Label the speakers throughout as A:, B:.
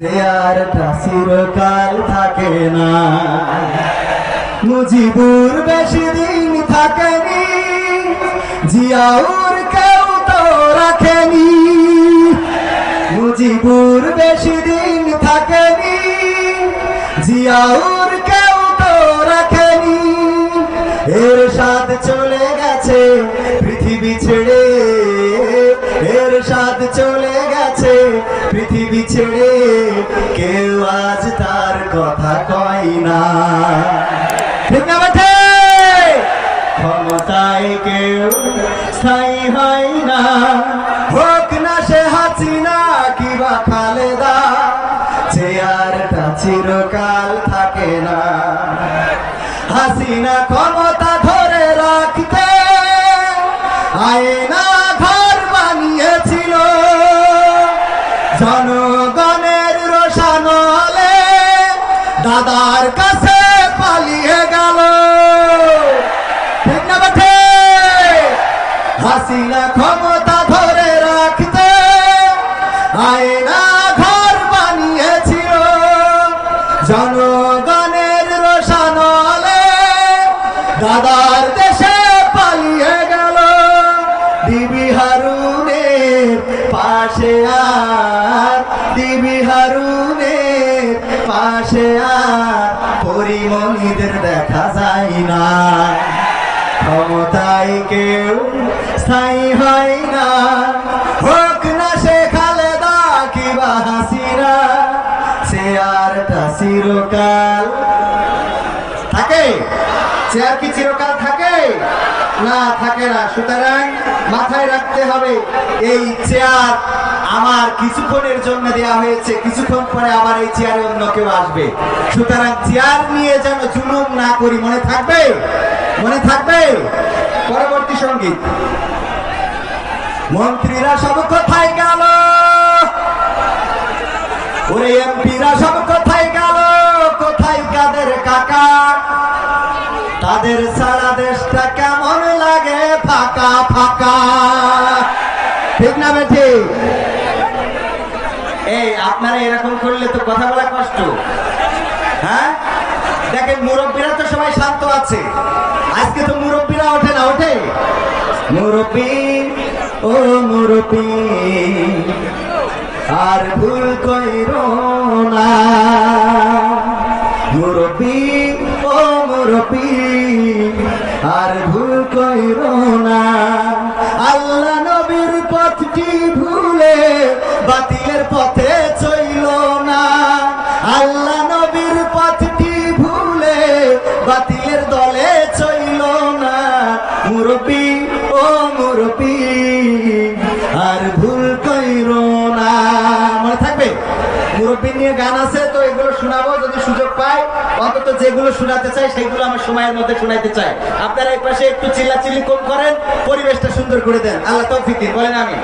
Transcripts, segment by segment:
A: চেয়ারটা চিরকাল থাকে না। মুজিবুর বেশি দিন থাকেনি, জিয়াউর কেউ তো রাখেনি। মুজিবুর বেশি দিন থাকেনি, জিয়াউর কেউ তো রাখেনি। এর সাথ চলে গেছে পৃথিবী ছেড়ে এর সাথ চলে গেছে পৃথিবী ছেড়ে কেউ আজ তার কথা কয় না। ক্ষমতায় কেউ স্থায়ী হয় না। হোক না সে হাসিনা কিবা খালেদা চেয়ারটা চিরকাল থাকে না। হাসিনা ক্ষমতা দেখা যায় না। ক্ষমতায় কেউ স্থায়ী হয় না। হোক না সে খালেদা কিবা হাসিনা চেয়ারটা চিরকাল থাকে। চেয়ার কি চিরকাল থাকে? না থাকে না। সুতরাং মাথায় রাখতে হবে, এই চেয়ার আমার কিছুক্ষণের জন্য দেয়া হয়েছে, কিছুক্ষণ পরে আবার এই চেয়ারে অন্য কেউ আসবে। সুতরাং চেয়ার নিয়ে যেন জুলুম না করি, মনে থাকবে? মনে থাকবে? পরবর্তী সংগীত। মন্ত্রীরা সব কোথায় গেল? ওরে এমপিরা সব কোথায় গেল? কোথায় কাদের কাকা? তাদের সারা দেশটা কেমন লাগে? ফাঁকা ফাঁকা। ঠিক না বেঠি? আপনারা এরকম করলে তো কথা বলা কষ্ট। হ্যাঁ? দেখেন, মুরব্বীরা তো সবাই শান্ত আছে। আজকে তো মুরব্বীরা ওঠে না, ওঠে? মুরব্বী, ও মুরব্বী, আর ভুল কইর না। মুরব্বী, ও মুরব্বী, আর ভুল কইর না। আল্লাহ নবীর পথটি ভুলে বাতিলের পথে চইল না। আল্লাহ নবীর পথটি ভুলে বাতিলের দলে চইল না। মুরব্বী, ও মুরব্বী, আর ভুল কইর না। মনে থাকবে? মুরব্বী নিয়ে গান আছে, তো এগুলো শোনাবো, যদি সুযোগ পাই। অন্তত যেগুলো শোনাতে চাই, সেগুলো আমার সময়ের মধ্যে শোনাইতে চাই। আপনারা এক পাশে একটু চিল্লাচিল্লি কম করেন, পরিবেশটা সুন্দর করে দেন। আল্লাহ তৌফিক দিন। বলেন আমি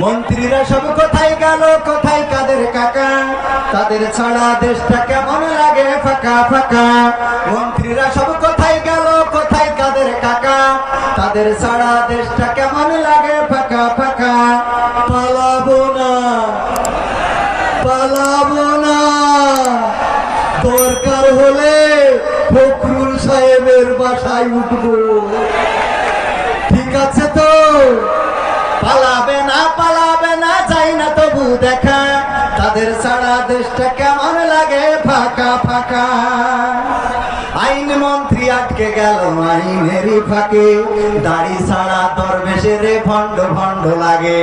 A: মন্ত্রীরা সব কোথায় গেল? কোথায় কাদের কাকা? তাদের ছাড়া দেশটা কেমন লাগে? ফাঁকা ফাঁকা। মন্ত্রীরা সব কোথায় গেল? কোথায় কাদের কাকা? তাদের ছাড়া দেশটা কেমন লাগে? ফাঁকা ফাঁকা। পালাবো না। পালাবো না। দরকার হলে ফখরুল সাহেবের বাসায় উঠবো। ঠিক আছে তো? দেখা, তাদের সারা দেশটা কেমন লাগে? ফাঁকা ফাঁকা। আইন মন্ত্রী আটকে গেল আইনেরই ফাঁকে। দাড়ি ছাড়া দরবেশের ভণ্ড ভণ্ড লাগে।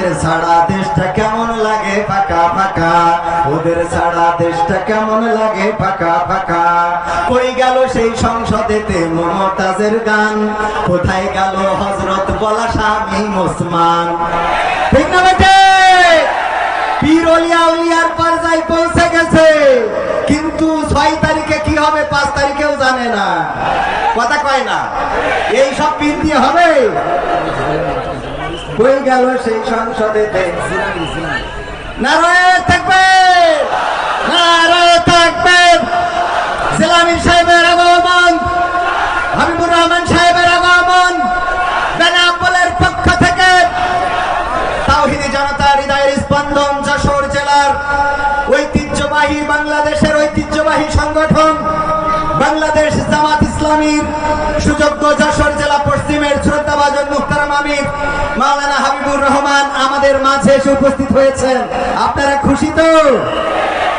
A: ওদের সারা দেশটা কেমন লাগে? ফাঁকা ফাঁকা ওদের সারা দেশটা কেমন লাগে? ফাঁকা ফাঁকা কই গেল সেই সংসদেতে মমতাজের গান? কোথায় গেল হজরত বলা স্বামী মুসমান ঠিক না বেটে? পিরলিয়া উলিয়ার পর্যায়ে পৌঁছে গেছে। কিন্তু ছয় তারিখে কি হবে পাঁচ তারিখেও জানে না। কথা কয় না। এই সব পিন হবে? হয়ে গেল সেই সংসদেতে নারায়ণ থাকবে! জেলামির সাহেবের আগমন! হাবিবুর রহমান সাহেবের আগমন! বেনাপোলের পক্ষ থেকে তাওহিদি জনতা হৃদয়ের যশোর জেলার ঐতিহ্যবাহী বাংলাদেশের ঐতিহ্যবাহী সংগঠন, বাংলাদেশ জামাত ইসলামীর সুযোগ্য যশোর জেলা পশ্চিমের শ্রদ্ধাভাজন মুখতারাম আমির মাওলানা হাবিবুর রহমান আমাদের মাঝে এসে উপস্থিত হয়েছেন। আপনারা খুশি তো?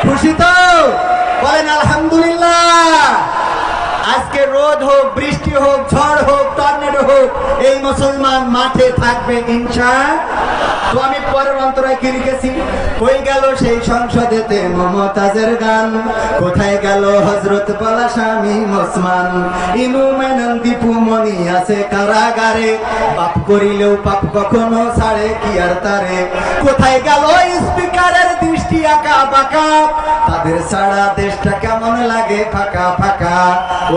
A: খুশি তো? বলেন আলহামদুলিল্লাহ। আজকে রোদ হোক, বৃষ্টি হোক, ঝড় হোক, টর্নেডো হোক, এই মুসলমান মাঠে থাকবে ইনশা তো আমি পরের অন্তরায় কি লিখেছি? হয়ে গেল সেই সংসদেতে মমতাজের গান। কোথায় গেল হজরত পালা স্বামী ওসমান? ইনু মেনন দীপু মনি আছে কারাগারে। পাপ করিলেও পাপ কখনো ছাড়ে, কি আর তারে? কোথায় গেল স্পিকারের দৃষ্টি আঁকা বাঁকা? তাদের সারা দেশটা কেমন লাগে ফাঁকা ফাঁকা?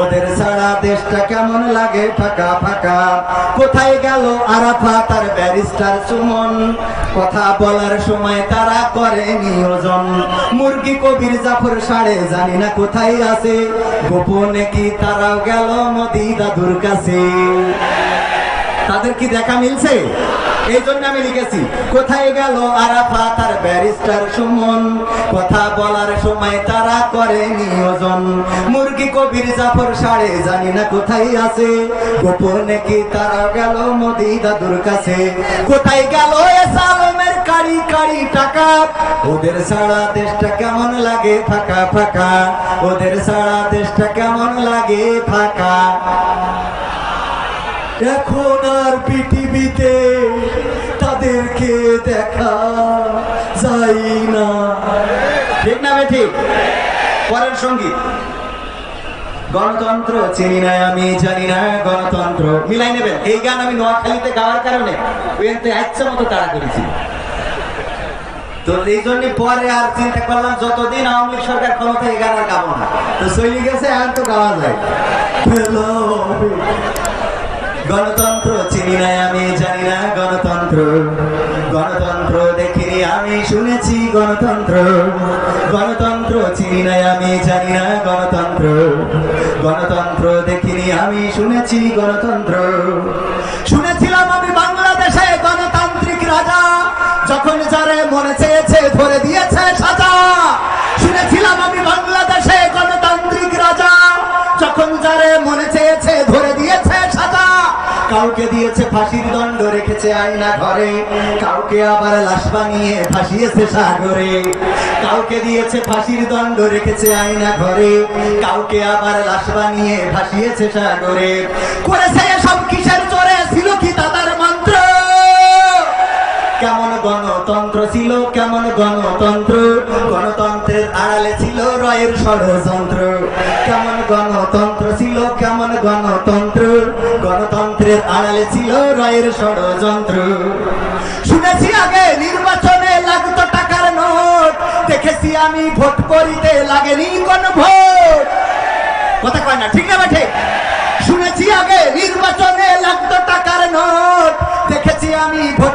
A: ওদের সারা দেশটা কেমন লাগে? ফাঁকা ফাঁকা। কোথায় গেল আরাফা? তার ব্যারিস্টার সুমন। কথা বলার সময় তারা করে নিয়োজন। মুরগি কবির জাফর সাড়ে জানি না কোথায় আছে। গোপনে কি তারাও গেল মোদি দাদুর কাছে? তাদের কি দেখা মিলছে? এই জন্য আমি লিখেছি, কোথায় গেল আরাফা তার ব্যারিস্টার সুমন? কথা বলার সময় তারা করে নিয়োজন। মুরগি কবির জাফর সাড়ে জানি না কোথায় আছে। গোপনে কি তারা গেল মোদি দাদুর কাছে? কোথায় গেল সালমের কারি কারি টাকা? ওদের সারা দেশটা কেমন লাগে ফাঁকা ফাঁকা? ওদের সারা দেশটা কেমন লাগে ফাঁকা? এখন আর পৃথিবীতে তাদেরকে দেখা যায় না। ঠিক না ঠিক পরের সংগীত গণতন্ত্র চিনি না আমি, জানি না গণতন্ত্র। মিলাই নেবেন। এই গান আমি নোয়াখালীতে গাওয়ার কারণে ওইতে ইচ্ছা মতো তাড়া করেছি। তো এই জন্য পরে আর চিন্তা করলাম, যতদিন আওয়ামী লীগ সরকার ক্ষমতা এই গান আর গাবো না। তো চলে গেছে, আর তো গাওয়া যায়. গণতন্ত্র চিনি নাই আমি জানি না গণতন্ত্র। গণতন্ত্র দেখিনি, আমি শুনেছি গণতন্ত্র। গণতন্ত্র চিনি নাই আমি জানি না গণতন্ত্র। গণতন্ত্র দেখিনি, আমি শুনেছি গণতন্ত্র। ফাঁসির দণ্ড রেখেছে আয়না ঘরে। কাউকে আবার লাশ বানিয়ে ভাসিয়েছে সাগরে। কাউকে দিয়েছে ফাঁসির দণ্ড রেখেছে আয়না ঘরে। কাউকে আবার লাশ বানিয়ে ভাসিয়েছে সাগরে। করেছে সব কিসের চোরে? ছিল কি তাদের মন্ত্র? কেমন গণতন্ত্র ছিল, কেমন গণতন্ত্র? গণতন্ত্রের আড়ালে ছিল রয়ের ষড়যন্ত্র। কেমন গণতন্ত্র ছিল, কেমন গণতন্ত্র? গণতন্ত্রের আড়ালে ছিল রয়ের ষড়যন্ত্র। শুনেছি আগে নির্বাচনে লাগতো টাকার নোট। দেখেছি আমি ভোট করিতে লাগেনি কোন ভোট। কথা কয় না, ঠিক না বেঠে? শুনেছি আগে নির্বাচনে লাগতো টাকার নোট। দেখেছি আমি ভোট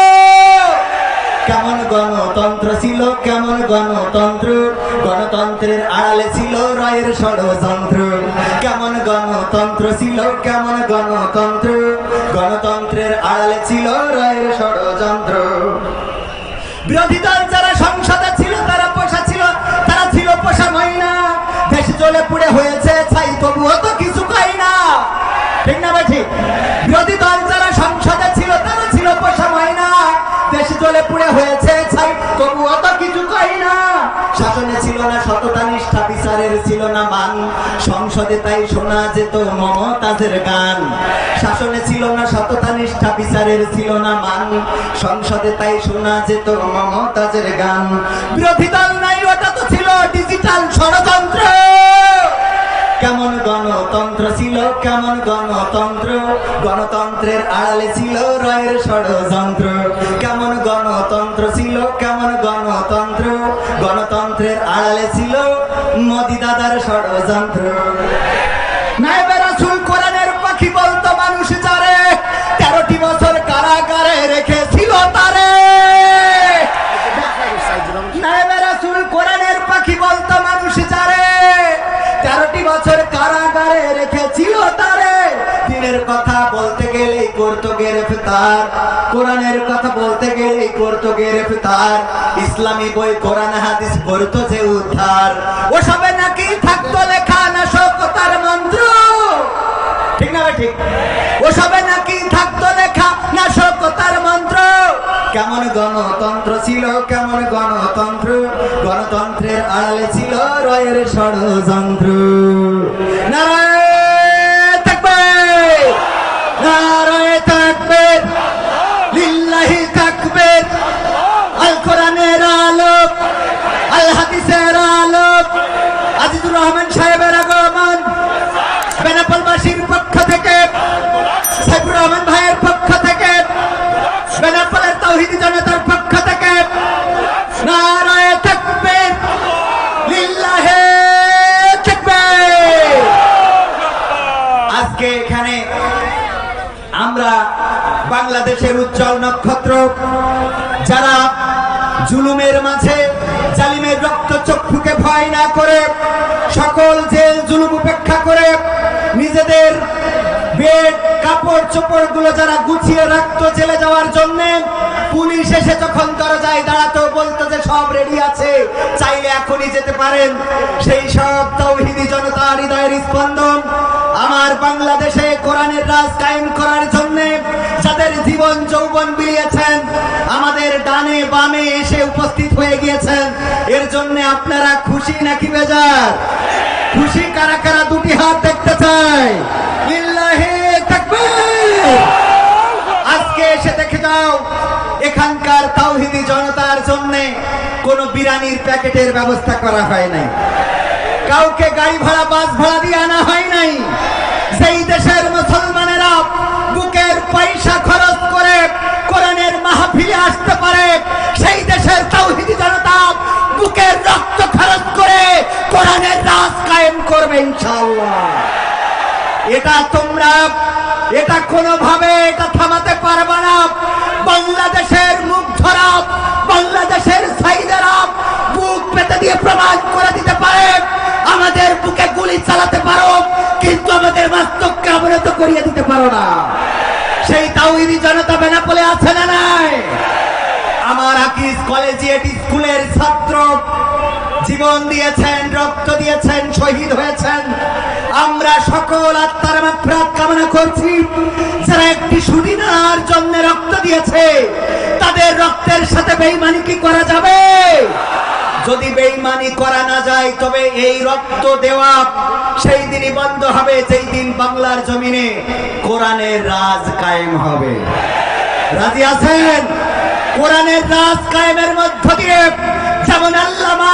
A: গণতন্ত্র ছিল কেমন গণতন্ত্র? গণতন্ত্রের আড়ালে ছিল রায়ের ষড়যন্ত্র। কেমন গণতন্ত্র ছিল, কেমন গণতন্ত্র? গণতন্ত্রের আড়ালে ছিল রায়ের ষড়যন্ত্র। বিরোধী দল যারা সংসদে ছিল, তারা পোষা ছিল, তারা ছিল পোষা ময়না। দেশ চলে পুড়ে হয়েছে, ছাই তবুও তো কিছু কই না। ঠিক না ভাই বিরোধী দল যারা চলে পুড়ে হয়েছে ছাই তবুও তো কিছু কই না। শাসনে ছিল না সততা, নিষ্ঠা, বিচারের ছিল না মান। সংসদে তাই শোনা যেত মমতাজের গান। শাসনে ছিল না সততা, নিষ্ঠা, বিচারের ছিল না মান। সংসদে তাই শোনা যেত মমতাজের গান। বিরোধী দল নাই, ওটা তো ছিল ডিজিটাল ষড়যন্ত্র। কেমন গণতন্ত্র ছিল, কেমন গণতন্ত্র? গণতন্ত্রের আড়ালে ছিল রয়ের ষড়যন্ত্র। কেমন গণতন্ত্র ছিল, কেমন গণতন্ত্র? গণতন্ত্রের আড়ালে ছিল মোদি দাদার ষড়যন্ত্র। গ্রেফতার কোরআনের কথা বলতে গেলে করতো গ্রেফতার ইসলামী বই, কোরআন, হাদিস পড়তো যে উদ্ধার। ওসবে নাকি থাকতো লেখা না শোকতার মন্ত্র? ঠিক না ঠিক? ওসবে নাকি থাকতো লেখা না শোকতার মন্ত্র? কেমন গণতন্ত্র ছিল, কেমন গণতন্ত্র? গণতন্ত্রের আড়ালে ছিল রয়ের ষড়যন্ত্র। নারায় থাকবে! নারায় থাকবে! জুলুমের মাঝে জালিমের রক্ত চক্ষুকে ভয় না করে সকল জেল জুলুম উপেক্ষা করে নিজেদের বেড, কাপড় চোপড়গুলো যারা গুছিয়ে রাখতো জেলে যাওয়ার জন্য পুলিশ এসে যখন দরজায় দাঁড়াতেও বলতো যে সব রেডি আছে, চাইলে এখনই যেতে পারেন। সেই সব তৌহিদি জনতার হৃদয়ের স্পন্দন। আমার বাংলাদেশে কোরআনের রাজ কায়েম করার জন্য যাদের জীবন যৌবন বিলিয়েছেন, আমাদের ডানে বামে এসে উপস্থিত হয়ে গিয়েছেন। এর জন্য আপনারা খুশি নাকি বেজার? খুশি কারা কারা দুটি হাত দেখতে তাকবীর! আজকে এসে দেখে যাও এখানকার তাওহিদি জনতার জন্য কোনো বিরানির প্যাকেটের ব্যবস্থা করা হয় নাই। কাউকে গাড়ি ভাড়া, বাস ভাড়া দিয়ে আনা হয় নাই। সেই দেশের মুসলমানেরা বুকের পয়সা খরচ করে কোরআনের মাহফিলে আসতে পারে, সেই দেশের তাওহিদি জনতা বুকের রক্ত খরচ করে কোরআনের রাজ কায়েম করবে ইনশাআল্লাহ। এটা তোমরা, এটা কোনোভাবে এটা থামাতে পারবে না। বাংলাদেশের মুখ ধরা, বাংলাদেশের সাইদারা বুক পেতে দিয়ে প্রমাণ করে দিতে পারে। আমাদের বুকে গুলি চালাতে পারো, কিন্তু আমাদের বাস্তবকে অবনত করিয়ে দিতে পারো না। সেই তাওহিদি জনতা বেনাপোলে আছে না নাই? আমার আকিস কলেজিয়েট স্কুলের ছাত্র। জীবন দিয়েছেন, রক্ত দিয়েছেন, শহীদ হয়েছেন। আমরা সকল আত্মার মাফরাত কামনা করছি। যারা একটি সুদিনার জন্য রক্ত দিয়েছে, তাদের রক্তের সাথে বেইমানি কি করা যাবে? যদি বেইমানি করা না যায়, তবে এই রক্ত দেওয়া সেই দিনই বন্ধ হবে, যেই দিন বাংলার জমিনে কোরআনের রাজ কায়েম হবে। রাজি আছেন? কোরআনের রাজ কায়েমের মধ্য দিয়ে যেমন আল্লামা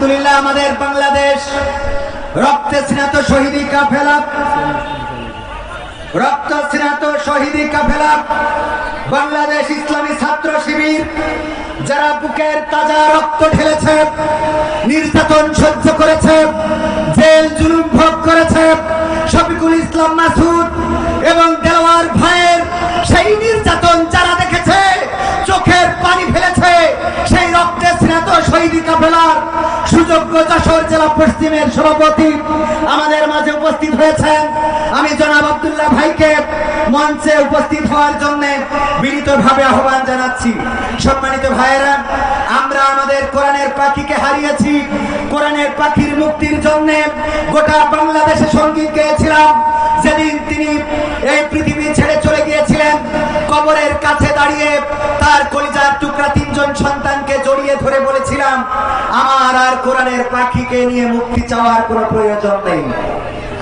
A: আলহামদুলিল্লাহ, আমাদের বাংলাদেশ রক্তে স্নাত শহীদি কাফেলা। রক্ত স্নাত শহীদি কাফেলা। বাংলাদেশ ইসলামী ছাত্র শিবির, যারা বুকের তাজা রক্ত ঢেলেছে, নির্যাতন সহ্য করেছে, জেল জুলুম ভোগ করেছে, শফিকুল ইসলাম মাসুদ এবং দেওয়ার ভাইয়ের সেই নির্যাতন যারা দেখেছে, চোখের পানি ফেলেছে, সেই রক্তে স্নাত শহীদি কাফেলার সুযোগ্য যশোর জেলা পশ্চিমের সভাপতি আমাদের মাঝে উপস্থিত হয়েছেন। আমি জনাব আবদুল্লাহ ভাইকে মঞ্চে উপস্থিত হওয়ার জন্য বিনীতভাবে আহ্বান জানাচ্ছি। সম্মানিত ভাইয়েরা, আমরা আমাদের কোরআনের পাখিকে হারিয়েছি। কোরআনের পাখির মুক্তির জন্য গোটা বাংলাদেশে সংগীত গেয়েছিলাম। যেদিন তিনি এই পৃথিবী ছেড়ে চলে গিয়েছিলেন, কবরের কাছে দাঁড়িয়ে তার কলিজার টুকরা তিনজন সন্তানকে জড়িয়ে ধরে বলেছিলাম, আমার আর কোরআনের পাখিকে নিয়ে মুক্তি চাওয়ার কোনো প্রয়োজন নেই।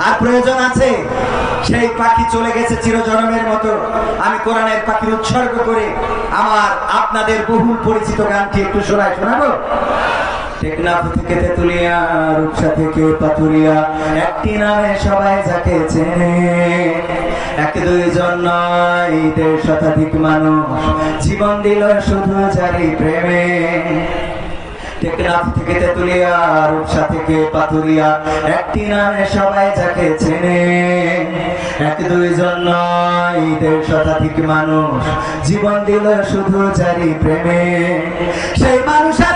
A: আর প্রয়োজন আছে? সেই পাখি চলে গেছে চিরজনমের মতো। আমি কোরআনের পাখির উৎসর্গ করে আমার আপনাদের বহুল পরিচিত গানটি একটু শোনায় শোনাবো? শতাধিক মানুষ জীবন দিল শুধু জারি প্রেমে। টেকনাফ থেকে তেতুলিয়া, রূপসা থেকে পাথুরিয়া, একটি নামে সবাই যাকে চেনে। এক দুইজন নয়, দেড় শতাধিক মানুষ জীবন দিল শুধু জারি প্রেমে। সেই মানুষের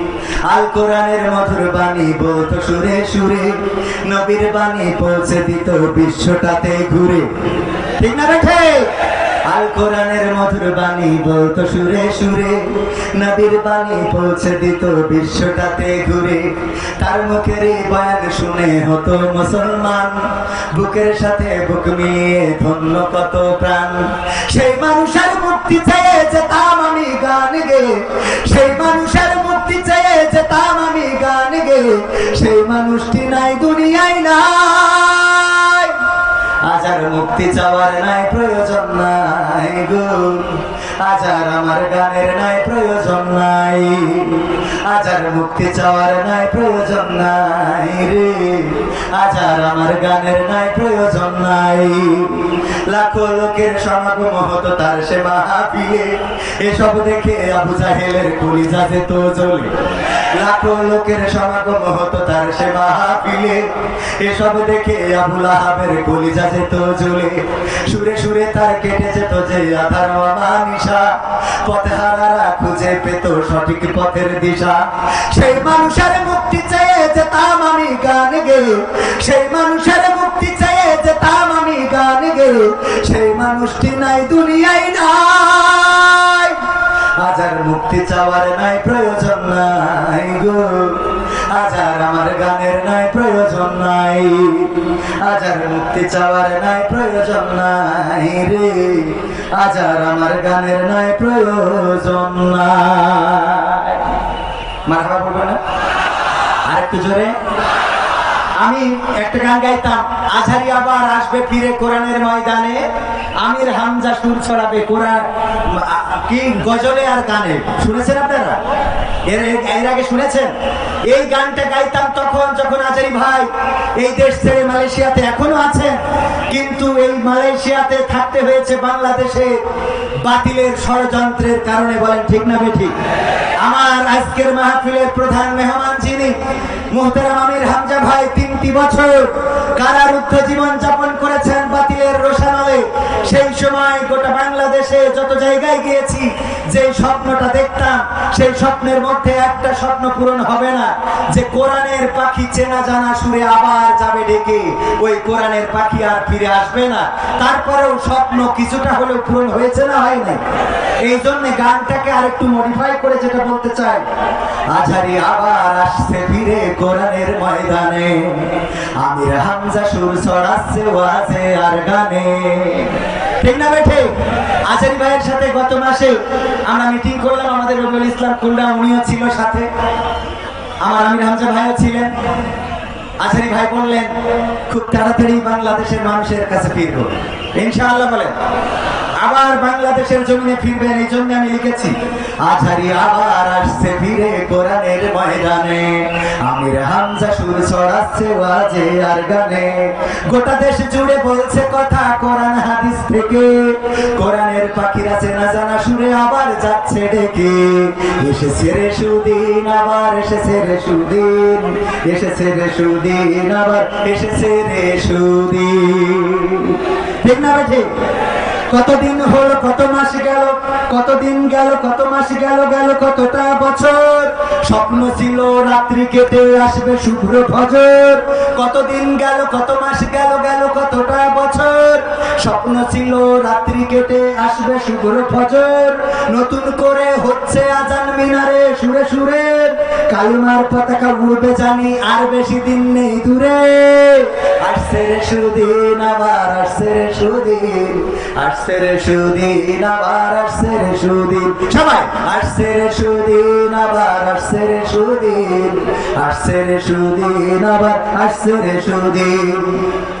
A: আল কোরআনের মধুর বাণী বলতো সুরে সুরে, নবীর বাণী পৌঁছে দিত বিশ্বটাতে ঘুরে। ঠিক না রেখে আল কোরআনের মধুর বাণী বলতো সুরে সুরে, নবীর বাণী পৌঁছে দিত বিশ্বটাতে ঘুরে। তার মুখের বয়ান শুনে হতো মুসলমান, বুকের সাথে বুক মিলিয়ে ধন্য কত প্রাণ। সেই মানুষের মুক্তি চেয়ে যেতাম আমি গান গে, সেই মানুষের যেতাম আমি গান গে সেই মানুষটি নাই, দুনিয়ায় নাই। আজার মুক্তি চাওয়ার নাই, প্রয়োজন নাই গো। আজার আমার গানের নাই, প্রয়োজন নাই। আজার মুক্তি চাওয়ার নাই, প্রয়োজন নাই রে। আজার আমার গানের নাই, প্রয়োজন নাই। লাখো লোকের সমাগম হতো তার সে মাহফিলে। এসব দেখে আবু জাহেলের কলিজা যেত জ্বলে। লাখো লোকের সমাগম হতো তার সে মাহফিলে। এসব দেখে আবুল আহাবের কলিজা যেত জ্বলে। সুরে সুরে তার কেটে যেত যে আধার মানিসা পথে হারারা খুঁজে পেত সঠিক পথের দিশা। সেই মানুষের মুক্তি চেয়ে যেতাম আমি গান গে সেই মানুষের মুক্তি চেয়ে যেতাম আমি গান গে সেই মানুষটি নাই, দুনিয়ায় নাই। আজার মুক্তি চাওয়ার নাই, প্রয়োজন নাই গো। আজার আমার গানের নাই, প্রয়োজন নাই। আজার মুক্তি চাওয়ার নাই, প্রয়োজন নাই রে। আজার আমার গানের নাই প্রয়োজন নাই। মার বলবে না? আর একটু জোরে। আমি একটা গান গাইতাম আজারি আবার আসবে ফিরে কোরআনের ময়দানে। আমির হামজা সুর ছড়াবে কোরআন কি গজলে আর গানে? শুনেছেন আপনারা? এর এর আগে শুনেছেন? এই গানটা গাইতাম তখন, যখন আজারি ভাই এই দেশ ছেড়ে মালয়েশিয়াতে এখনও আছেন, কিন্তু এই মালয়েশিয়াতে থাকতে হয়েছে বাংলাদেশে বাতিলের ষড়যন্ত্রের কারণে, বলেন ঠিক না বেঠিক আমার আজকের মাহফিলের প্রধান মেহমান যিনি, মোহতারাম আমির হামজা ভাই, তিনটি বছর কারারুদ্ধ জীবন যাপন করেছেন রোশানলে সেই সময় গোটা বাংলাদেশে যত জায়গায় গিয়েছি যে স্বপ্নটা দেখতাম, সেই স্বপ্নের মধ্যে একটা স্বপ্ন পূরণ হবে না। যে কোরআনের পাখি চেনা জানা সুরে আবার যাবে ডেকে, ওই কোরআনের পাখি আর ফিরে আসবে না। তারপরেও স্বপ্ন কিছুটা হলেও পূরণ হয়েছে না হয়নি। এই জন্য গানটাকে আর একটু মডিফাই করে যেটা বলতে চাই। আঝারি আবার আসছে ফিরে কোরআনের ময়দানে। আমির হামজা সুর ছড়াচ্ছে ওয়াজে আর গানে। ঠিক না বেঠে আচারি ভাইয়ের সাথে গত মাসে আমরা মিটিং করলাম, আমাদের রবিউল ইসলাম খুলনা উনিও ছিল সাথে। আমার আমির হামজা ভাইও ছিলেন। আসারি ভাই বললেন, খুব তাড়াতাড়ি বাংলাদেশের মানুষের কাছে ফিরব। ইনশাআল্লাহ বলেন। আবার বাংলাদেশের জমিনে ফিরবেন, এই জন্য আমি লিখেছি আঝারি আবার আসছে ফিরে কোরআনের ময়দানে। আমির হামজা সুর ছড়াচ্ছে ওয়াজে আর গানে। গোটা দেশ জুড়ে বলছে কথা কোরআন হাদিস থেকে। কোরআনের পাখিরা চেনা জানা সুরে আবার যাচ্ছে ডেকে। এসেছে রে সুদিন, আবার এসেছে রে সুদিন। এসেছে রে সুদিন, আবার এসেছে রে সুদিন। ঠিক না ঠিক কতদিন হলো, কত মাস গেল, কতদিন গেল, কত মাস গেল গেল কতটা বছর? স্বপ্ন ছিল রাত্রি কেটে আসবে শুভ্র ফজর। কতদিন গেল, কত মাস গেল গেল কতটা বছর? স্বপ্ন ছিল রাত্রি কেটে আসবে শুভ্র ফজর। নতুন করে হচ্ছে আজান মিনারে সুরে সুরে। কালিমার পতাকা উড়বে জানি আর বেশি দিন নেই দূরে। আসছে রে সুদিন, আবার আসছে রে সুদিন। আসছে রে সুদিন, আবার আসছে রে সুদিন। সবাই, আসছে রে সুদিন, আবার আসছে রে সুদিন। আসছে রে সুদিন, আবার আসছে রে সুদিন।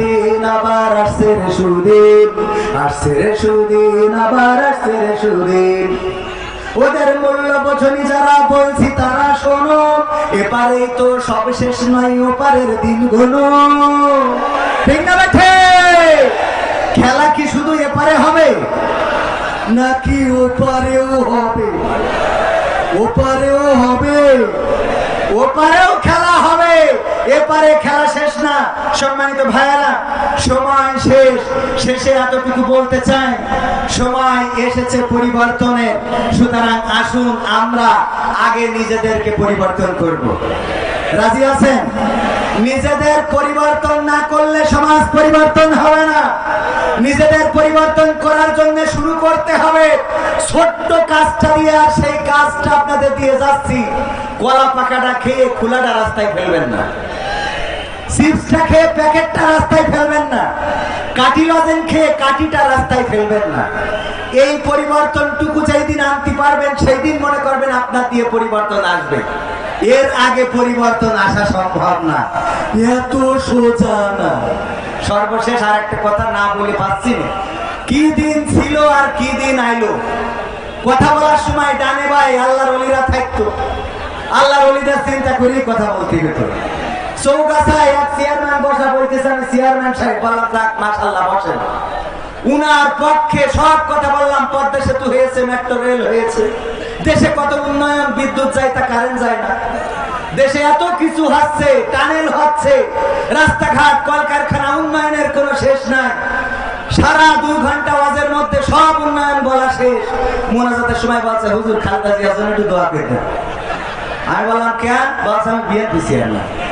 A: আবার আসছে রে সুদিন, আসছে রে সুদিন, আবার আসছে রে সুদিন। ওদের মূল্য বোঝনি যারা বলছি তারা শোনো, এপারে তো সব শেষ নয়, ওপারের দিনগুলো ঠিক না বেঠে? খেলা কি শুধু এপারে হবে? নাকি ওপারেও হবে? ওপারেও হবে? ওপারেও খেলা হবে। এপারে খেলা শেষ না সম্মানিত ভাইয়ারা, সময় শেষ। শেষে এতটুকু বলতে চাই, সময় এসেছে পরিবর্তনের। সুতরাং আসুন আমরা আগে নিজেদেরকে পরিবর্তন করব। রাজি আছেন? নিজেদের পরিবর্তন না করলে সমাজ পরিবর্তন হবে না। নিজেদের পরিবর্তন করার জন্য শুরু করতে হবে। ছোট্ট কাজটা দিয়ে আর সেই কাজটা আপনাদের দিয়ে যাচ্ছি। কলা পাকাটা খেয়ে খোলাটা রাস্তায় ফেলবেন না। চিপসটা খেয়ে প্যাকেটটা রাস্তায় ফেলবেন না। কাটি লজেন খেয়ে কাটিটা রাস্তায় ফেলবেন না। এই পরিবর্তনটুকু আনতে পারবেন মনে করবেন আপনার দিয়ে পরিবর্তন আসবে। এর আগে পরিবর্তন আসা সম্ভব না। এত সোজা না। সর্বশেষ আর একটা কথা না বলে পাচ্ছি কি দিন ছিল আর কি দিন আইলো? কথা বলার সময় ডানে ভাই আল্লাহর অলিরা থাকতো। আল্লাহর অলিদের চিন্তা করেই কথা বলতে হতো। রাস্তাঘাট, কলকারখানা, উন্নয়নের কোনো শেষ নাই। সারা দু ঘণ্টা ওয়াজের মধ্যে সব উন্নয়ন বলা শেষ। মোনাজাতের সময় বলছে, হুজুর খালদা জিয়ার একটু দোয়া দেন আমি বললাম, কেন? বলছে, আমি বিয়ে দিছি না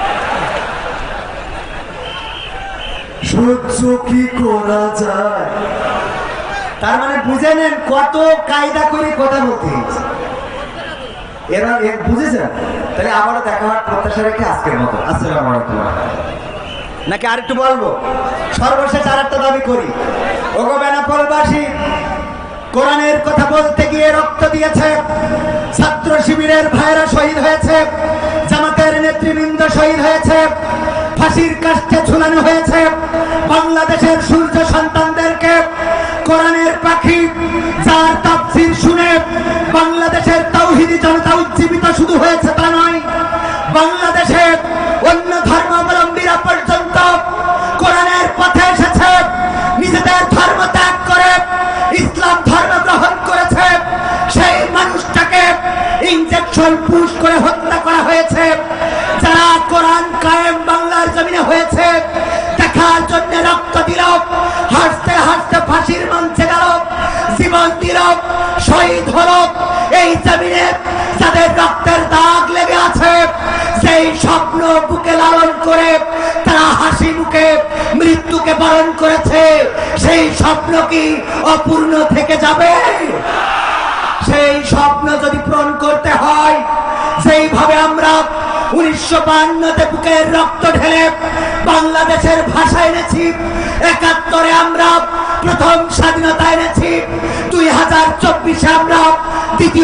A: সহ্য কি করা যায়? তার মানে বুঝে নেন কত কায়দা করে কথা বলতে এরা বুঝেছেন? তাহলে আবারও প্রত্যাশা রেখে আজকের মতো। আসসালামু নাকি আরেকটু বলব? সর্বশেষ আর একটা দাবি করি। ওগো বেনাপোলবাসী কোরআনের কথা বলতে গিয়ে রক্ত দিয়েছে। ছাত্র শিবিরের ভাইরা শহীদ হয়েছে। জামাতের নেতৃবৃন্দ শহীদ হয়েছে। ফাঁসির কাষ্টে ঝুলানো হয়েছে। বাংলাদেশের সূর্য সন্তানদেরকে কোরআনের পাখি যার তাফসীর শুনে বাংলাদেশের তাওহিদি জনতা উজ্জীবিত শুধু হয়েছে তা নয় বাংলাদেশে অন্য ধর্মাবলম্বীরা পর্যন্ত কোরআনের পথে এসেছে, নিজেদের ধর্ম ত্যাগ করে ইসলাম ধর্ম গ্রহণ করেছে। সেই মানুষটাকে ইনজেকশন পুশ করে হত্যা করা হয়েছে। যারা কোরআন কায়েম জীবন দিল শহীদ হলো। এই জমিনে যাদের রক্তের দাগ লেগে আছে, সেই স্বপ্ন বুকে লালন করে তারা হাসি মুখে মৃত্যুকে বরণ করেছে। সেই স্বপ্ন কি অপূর্ণ থেকে যাবে? সেই স্বপ্ন যদি পূরণ করতে হয়, যেইভাবে আমরা উনিশশো বান্নতে বুকের রক্ত ঢেলে বাংলাদেশের ভাষা এনেছি, একাত্তরে আমরা প্রথম স্বাধীনতা এনেছি দুই হাজার চব্বিশে আমরা দ্বিতীয়